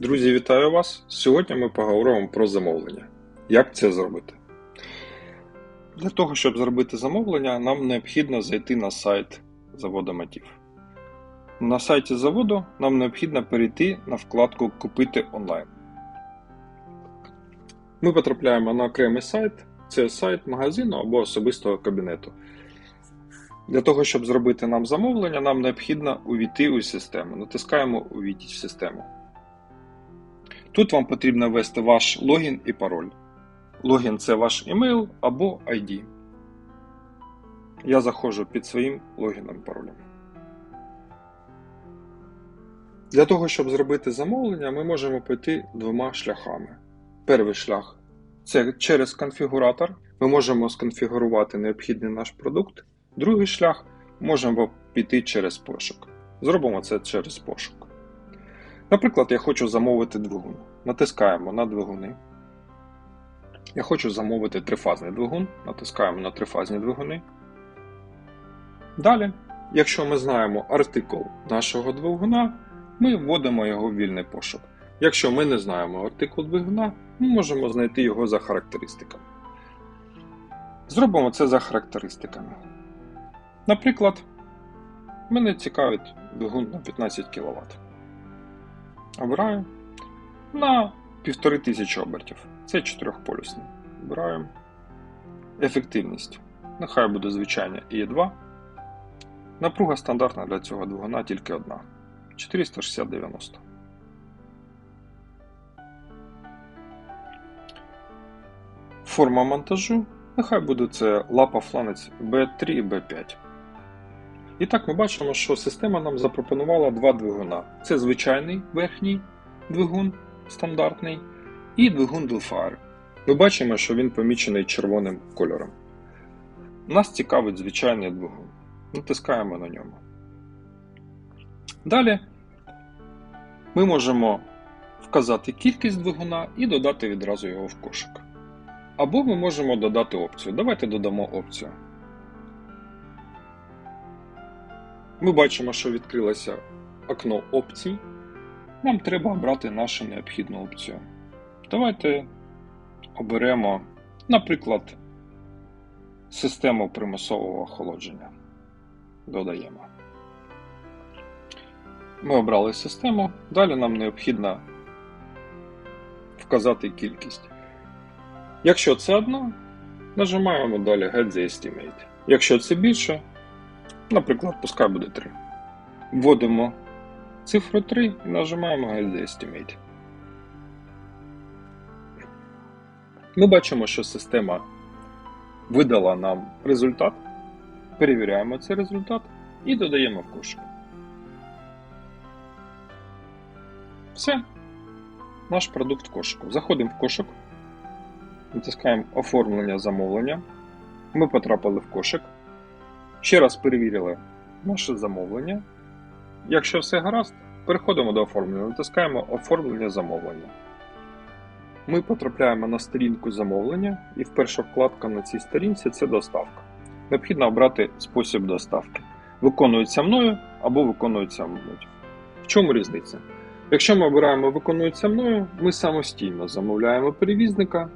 Друзі, вітаю вас! Сьогодні ми поговоримо про замовлення. Як це зробити? Для того, щоб зробити замовлення, нам необхідно зайти на сайт заводу Мотив. На сайті заводу нам необхідно перейти на вкладку Купити онлайн. Ми потрапляємо на окремий сайт, це сайт магазину або особистого кабінету. Для того, щоб зробити нам замовлення, нам необхідно увійти у систему. Натискаємо Увійти в систему. Тут вам потрібно ввести ваш логін і пароль. Логін це ваш емейл або ID. Я заходжу під своїм логіном і паролем. Для того, щоб зробити замовлення, ми можемо піти двома шляхами. Перший шлях це через конфігуратор. Ми можемо сконфігурувати необхідний наш продукт. Другий шлях можемо піти через пошук. Зробимо це через пошук. Наприклад, я хочу замовити двигун. Натискаємо на двигуни. Я хочу замовити трифазний двигун. Натискаємо на трифазні двигуни. Далі, якщо ми знаємо артикул нашого двигуна, ми вводимо його в вільний пошук. Якщо ми не знаємо артикул двигуна, ми можемо знайти його за характеристиками. Зробимо це за характеристиками. Наприклад, мене цікавить двигун на 15 кВт. Обираю на 1500 обертів. Це чотирьохполюсний. Обираю. Ефективність. Нехай буде звичайна І2. Напруга стандартна для цього двигуна тільки одна. 460-90. Форма монтажу. Нехай буде це лапа фланець B3 і B5. І так ми бачимо, що система нам запропонувала два двигуна. Це звичайний верхній двигун стандартний і двигун Delfire. Ми бачимо, що він помічений червоним кольором. Нас цікавить звичайний двигун. Натискаємо на ньому. Далі ми можемо вказати кількість двигуна і додати відразу його в кошик. Або ми можемо додати опцію. Давайте додамо опцію. Ми бачимо, що відкрилося окно опцій. Нам треба обрати нашу необхідну опцію. Давайте оберемо, наприклад, систему примусового охолодження. Додаємо. Ми обрали систему. Далі нам необхідно вказати кількість. Якщо це одна, нажимаємо далі Get the Estimate. Якщо це більше, наприклад, пускай буде 3. Вводимо цифру 3 і нажимаємо the Estimate. Ми бачимо, що система видала нам результат. Перевіряємо цей результат і додаємо в кошик. Все. Наш продукт в кошику. Заходимо в кошик, натискаємо оформлення замовлення. Ми потрапили в кошик. Ще раз перевірили наше замовлення. Якщо все гаразд, переходимо до оформлення, натискаємо оформлення замовлення. Ми потрапляємо на сторінку замовлення, і перша вкладка на цій сторінці це доставка. Необхідно обрати спосіб доставки. Виконується мною або виконується мною. В чому різниця? Якщо ми обираємо виконується мною, ми самостійно замовляємо перевізника,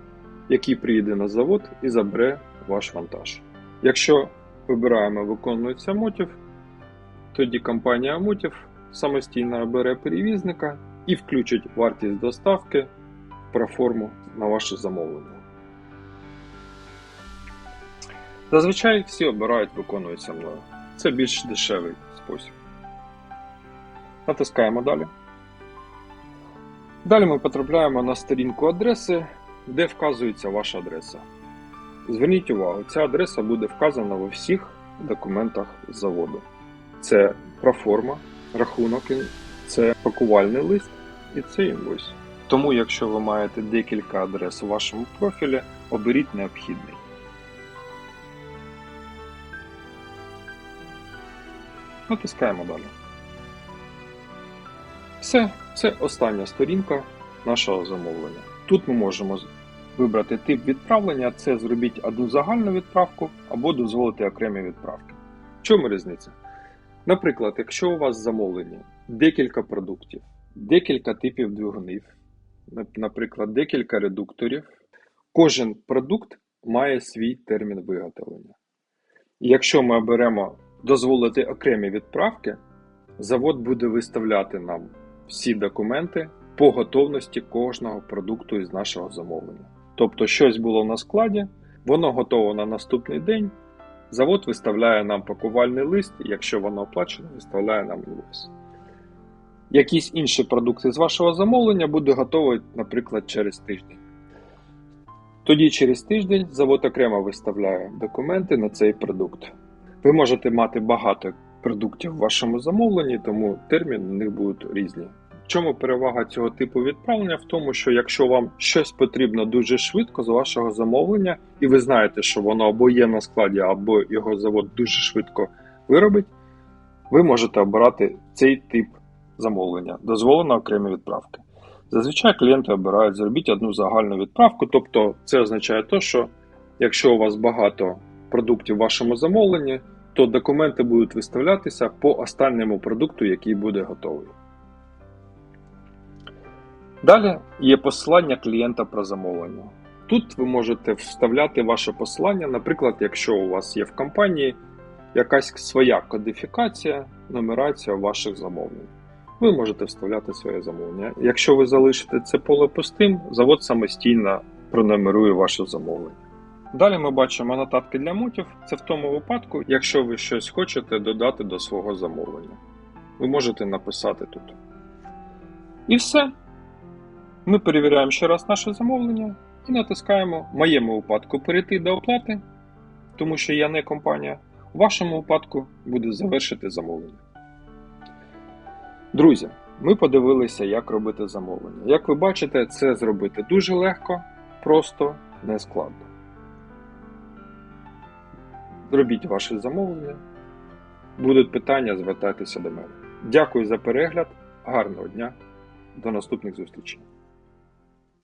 який приїде на завод і забере ваш вантаж. Якщо вибираємо виконується мотив, тоді компанія Мотив самостійно обере перевізника і включить вартість доставки про форму на ваше замовлення. Зазвичай всі обирають виконується мною. Це більш дешевий спосіб. Натискаємо далі. Далі ми потрапляємо на сторінку адреси, де вказується ваша адреса. Зверніть увагу, ця адреса буде вказана у всіх документах заводу. Це проформа, рахунок, це пакувальний лист і це інвойс. Тому, якщо ви маєте декілька адрес у вашому профілі, оберіть необхідний. Натискаємо далі. Все, це остання сторінка нашого замовлення. Тут ми можемо вибрати тип відправлення, це зробіть одну загальну відправку або дозволити окремі відправки. В чому різниця? Наприклад, якщо у вас замовлення декілька продуктів, декілька типів двигунів, наприклад, декілька редукторів. Кожен продукт має свій термін виготовлення. І якщо ми оберемо дозволити окремі відправки, завод буде виставляти нам всі документи по готовності кожного продукту із нашого замовлення. Тобто, щось було на складі, воно готово на наступний день. Завод виставляє нам пакувальний лист, якщо воно оплачено, виставляє нам інвойс. Якісь інші продукти з вашого замовлення буде готовий, наприклад, через тиждень. Тоді через тиждень завод окремо виставляє документи на цей продукт. Ви можете мати багато продуктів в вашому замовленні, тому терміни у них будуть різні. Чому перевага цього типу відправлення? В тому, що якщо вам щось потрібно дуже швидко з вашого замовлення, і ви знаєте, що воно або є на складі, або його завод дуже швидко виробить, ви можете обирати цей тип замовлення, дозволено окремі відправки. Зазвичай клієнти обирають зробіть одну загальну відправку, тобто це означає те, що якщо у вас багато продуктів в вашому замовленні, то документи будуть виставлятися по останньому продукту, який буде готовий. Далі є посилання клієнта про замовлення. Тут ви можете вставляти ваше посилання, наприклад, якщо у вас є в компанії якась своя кодифікація, нумерація ваших замовлень. Ви можете вставляти своє замовлення. Якщо ви залишите це поле пустим, завод самостійно пронумерує ваше замовлення. Далі ми бачимо нотатки для мутів. Це в тому випадку, якщо ви щось хочете додати до свого замовлення. Ви можете написати тут. І все. Ми перевіряємо ще раз наше замовлення і натискаємо в моєму випадку перейти до оплати, тому що я не компанія. У вашому випадку буде завершити замовлення. Друзі, ми подивилися, як робити замовлення. Як ви бачите, це зробити дуже легко, просто, не складно. Робіть ваше замовлення. Будуть питання, звертайтеся до мене. Дякую за перегляд, гарного дня, до наступних зустрічей.